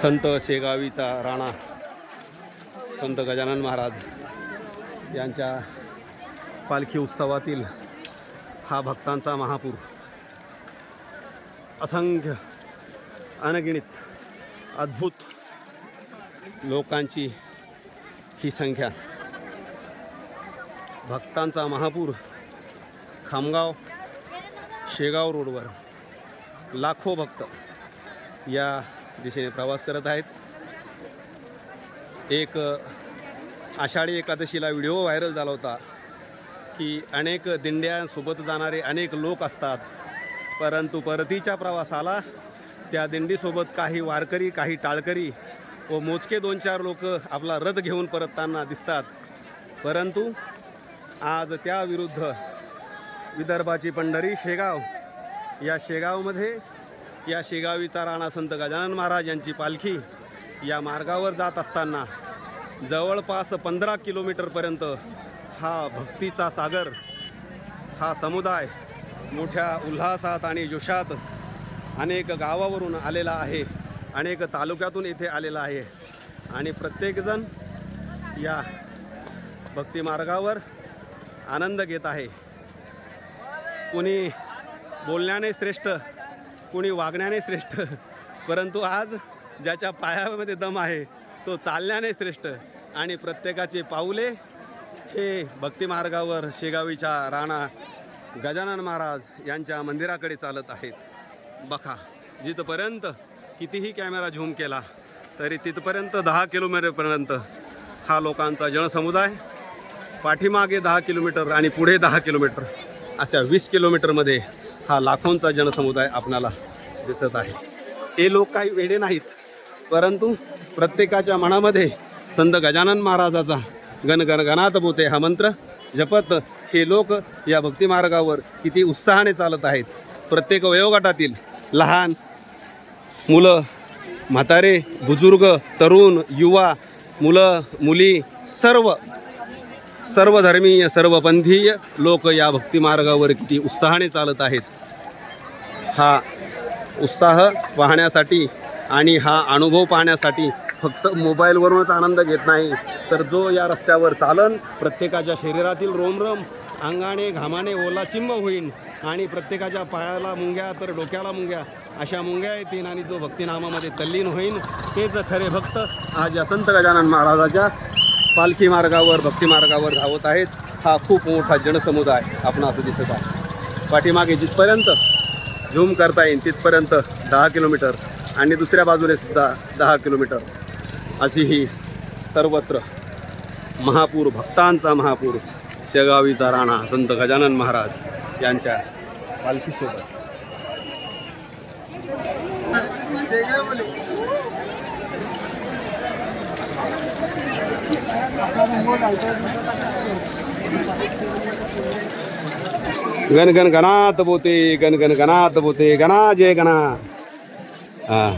संत शेगावीचा राणा संत गजानन महाराज यांच्या पालखी उत्सवातील हा भक्तांचा महापूर. असंख्य अनगिणित अद्भुत लोकांची ही संख्या. भक्तांचा महापूर खामगाव शेगाव रोडवर लाखो भक्त या दिशेने प्रवास करत आहेत. एक आषाढी एकादशीला व्हिडिओ व्हायरल झाला होता की अनेक दिंड्यांसोबत जाणारे अनेक लोक असतात. परंतु परतीच्या प्रवासाला त्या दिंडीसोबत काही वारकरी काही टाळकरी व मोजके दोन चार लोक आपला रथ घेऊन परतताना दिसतात. परंतु आज त्याविरुद्ध विदर्भाची पंढरी शेगाव या शेगावमध्ये या शेगावीचा राणा संत गजानन महाराज यांची पालखी या मार्गावर जात असताना जवळपास पंधरा किलोमीटरपर्यंत हा भक्तीचा सागर हा समुदाय मोठ्या उल्हासात आणि जोशात अनेक गावावरून आलेला आहे अनेक तालुक्यातून इथे आलेला आहे. आणि प्रत्येकजण या भक्ती मार्गावर आनंद घेत आहे. कुणी बोलण्याने श्रेष्ठ कुणी वागण्याने श्रेष्ठ. परंतु आज ज्याच्या पायामध्ये दम आहे तो चालण्याने श्रेष्ठ. आणि प्रत्येकाचे पाऊले हे भक्तिमार्गावर शेगावीच्या राणा गजानन महाराज यांच्या मंदिराकडे चालत आहेत. बघा जिथपर्यंत कितीही कॅमेरा झूम केला तरी तिथपर्यंत दहा किलोमीटरपर्यंत हा लोकांचा जनसमुदाय पाठीमागे दहा किलोमीटर आणि पुढे दहा किलोमीटर अशा वीस किलोमीटरमध्ये हा लाखोंचा जनसमुदाय आपणाला दिसत आहे. हे लोक काही वेडे नाहीत परंतु प्रत्येकाच्या मनामध्ये संत गजानन महाराजाचा गण गणात बोते हा मंत्र जपत हे लोक या भक्तिमार्गावर किती उत्साहाने चालत आहेत. प्रत्येक वयोगटातील लहान मुलं म्हातारे बुजुर्ग तरुण युवा मुलं मुली सर्व सर्वधर्मीय सर्वपंथीय लोक या भक्तिमार्गावर किती उत्साहाने चालत आहेत. हा उत्साह पाहण्यासाठी आणि हा अनुभव पाहण्यासाठी फक्त मोबाईलवरूनच आनंद घेत नाही तर जो या रस्त्यावर चालन प्रत्येकाच्या शरीरातील रोमरोम अंगाने घामाने ओला चिंब होईन आणि प्रत्येकाच्या पायाला मुंग्या तर डोक्याला मुंग्या अशा मुंग्या येतील आणि जो भक्तिनामामध्ये तल्लीन होईन तेच खरे भक्त आज या संत गजानन महाराजाच्या पालखी मार्गावर भक्ती मार्गावर धावत आहेत. हा खूप मोठा जनसमुदाय आपण असं दिसत आहे. पाठीमागे जिथपर्यंत झूम करता येईल तिथपर्यंत दहा किलोमीटर आणि दुसऱ्या बाजूने सुद्धा दहा किलोमीटर. अशी ही सर्वत्र महापूर भक्तांचा महापूर शेगावीचा राणा संत गजानन महाराज यांच्या पालखीसोबत. गण गण गणात बोते गण गण गणात बोते गणा जय गणा. हा.